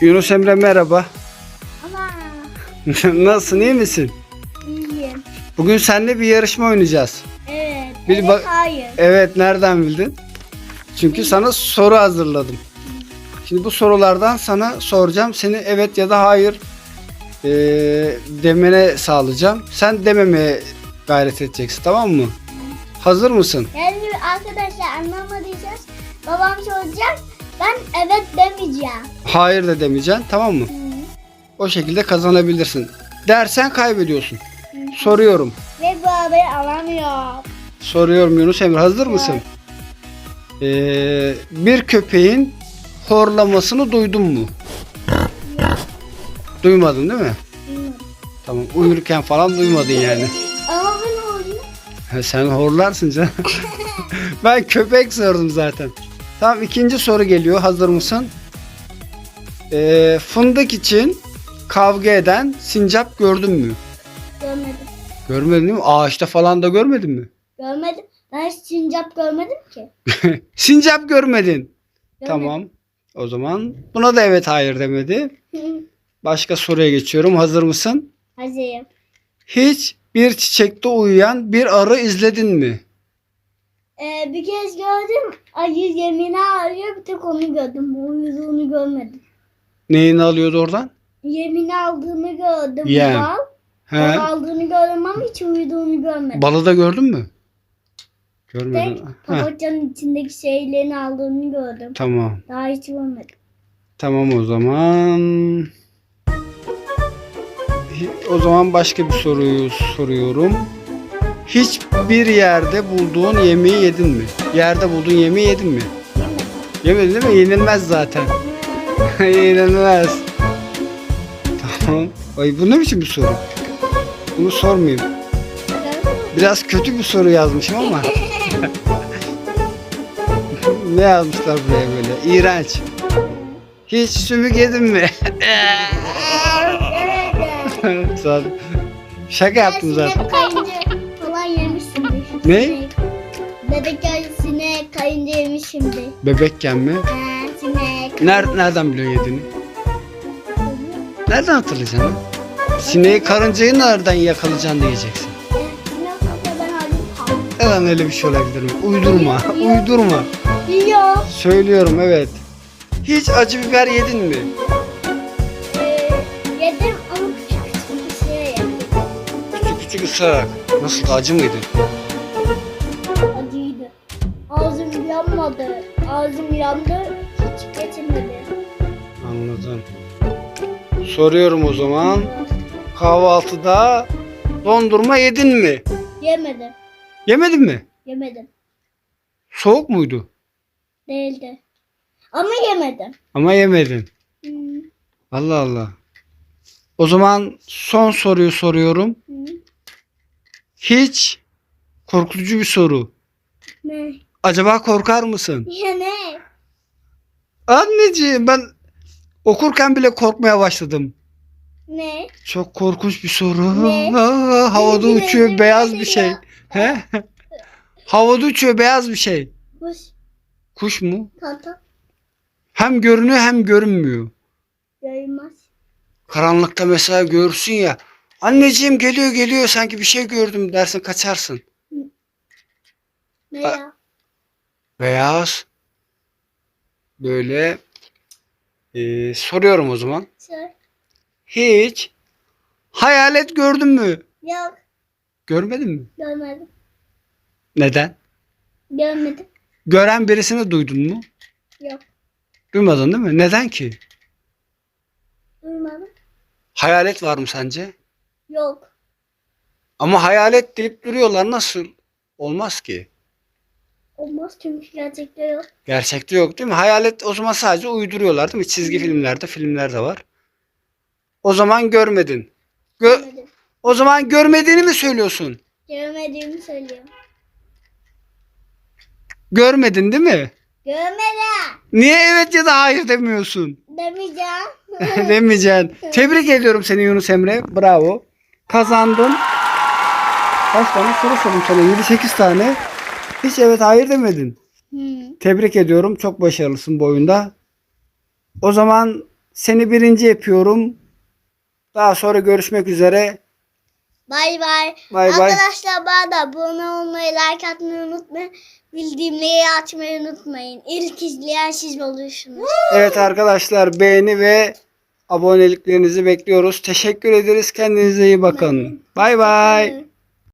Yunus Emre merhaba. Ama Nasılsın iyi misin? iyiyim. Bugün seninle bir yarışma oynayacağız. Evet. Bir evet bak- hayır. Evet nereden bildin? Çünkü sana soru hazırladım. Şimdi bu sorulardan sana soracağım. Seni evet ya da hayır eee, demene sağlayacağım. Sen dememeye gayret edeceksin tamam mı? Hazır mısın? Yani arkadaşlar anlamadıysanız babam soracak. Demeyeceğim. Hayır da demeyeceksin tamam mı? O şekilde kazanabilirsin. Dersen kaybediyorsun. Soruyorum. Ve bu arabayı alamıyor. Soruyorum Yunus Emre hazır mısın? Ee, bir köpeğin horlamasını duydun mu? Duymadın değil mi? Tamam uyurken falan duymadın yani. Ama ben. Ha, Sen horlarsın canım. ben köpek sordum zaten. Tamam ikinci soru geliyor. Hazır mısın? Ee, fındık için kavga eden sincap gördün mü? Görmedim. Görmedin değil mi? Ağaçta falan da görmedin mi? Görmedim. Ben hiç sincap görmedim ki. Sincap görmedin. Görmedim. Tamam. O zaman buna da evet hayır demedi. Başka soruya geçiyorum. Hazır mısın? Hazırım. Hiç bir çiçekte uyuyan bir arı izledin mi? Ee, bir kez gördüm. Ayı yemini arıyor. Bir tek onu gördüm. Uyuduğunu görmedim. Neyini alıyordu oradan? Yemini aldığını gördüm. Yem. Bal. He? Bal aldığını gördüm ama hiç uyuduğunu görmedim. Balı da gördün mü? Tek Görmedin. Heh, papatyanın içindeki şeylerini aldığını gördüm. tamam. Daha hiç görmedim. Tamam o zaman. O zaman başka bir soruyu soruyorum. Hiçbir yerde bulduğun yemeği yedin mi? Yerde bulduğun yemeği yedin mi? Yemedim. Yemedin değil mi? Yenilmez zaten. Yenilmez. Tamam. Ay bu ne biçim bir soru? Bunu sormayayım. Biraz kötü bir soru yazmışım ama. ne yazmışlar buraya böyle? İğrenç. Hiç sümük yedin mi? Ol. Şaka yaptım zaten. Falan yemişimdir. Ne? Bebekken sinek kayınca yemişimdir. Bebekken mi? Sinek. Ner nereden biliyorsun yediğini? Nereden hatırlayacaksın? lan? Sineği karıncayı nereden yakalayacaksın diyeceksin. Neden öyle bir şey olabilir mi? Uydurma, uydurma. Yiyor. Söylüyorum evet. Hiç acı biber yedin mi? Ee, yedim ama küçük küçük bir şey yedim. Küçük küçük ısırarak. Nasıl acı mıydı? Acıydı. Ağzım yanmadı. Ağzım yandı. Anladım. Soruyorum o zaman. Kahvaltıda dondurma yedin mi? Yemedim. Yemedin mi? Yemedim. Soğuk muydu? Değildi. Ama yemedim. Ama yemedin. Hmm. Allah Allah. O zaman son soruyu soruyorum. Hmm. Hiç korkutucu bir soru. Ne? Acaba korkar mısın? Ya ne? Anneciğim ben okurken bile korkmaya başladım. Ne? Çok korkunç bir soru. Ne? Aa, havada Benim uçuyor bileziğim beyaz nedir bir şey. ya? He? havada uçuyor beyaz bir şey. Kuş. Kuş mu? Tata. Hem görünüyor hem görünmüyor. Yayılmaz. Karanlıkta mesela görsün ya. Anneciğim geliyor geliyor sanki bir şey gördüm dersin kaçarsın. Ne ya? Beyaz. Böyle. Ee, soruyorum o zaman. Sor. Hiç hayalet gördün mü? Yok. Görmedin mi? Görmedim. Neden? Görmedim. Gören birisini duydun mu? Yok. Duymadın değil mi? Neden ki? Duymadım. Hayalet var mı sence? Yok. Ama hayalet deyip duruyorlar nasıl? Olmaz ki. Olmaz çünkü gerçekte yok. Gerçekte yok değil mi? Hayalet o zaman sadece uyduruyorlar değil mi? Çizgi filmlerde, filmlerde var. O zaman görmedin. Gö- Görmedim. o zaman görmediğini mi söylüyorsun? Görmediğimi söylüyorum. Görmedin değil mi? Görmedim. Niye evet ya da hayır demiyorsun? Demeyeceğim. Demeyeceksin. Tebrik ediyorum seni Yunus Emre. Bravo. Kazandın. Kaç tane soru sordum sana? 7-8 tane. Hiç evet hayır demedin. Hı. Tebrik ediyorum. Çok başarılısın bu oyunda. O zaman seni birinci yapıyorum. Daha sonra görüşmek üzere. Bay bay. Bay bay. Arkadaşlar bana da abone olmayı, like atmayı unutmayın. Bildirimleri açmayı unutmayın. İlk izleyen siz olursunuz. Evet arkadaşlar beğeni ve aboneliklerinizi bekliyoruz. Teşekkür ederiz. Kendinize iyi bakın. Bay bay.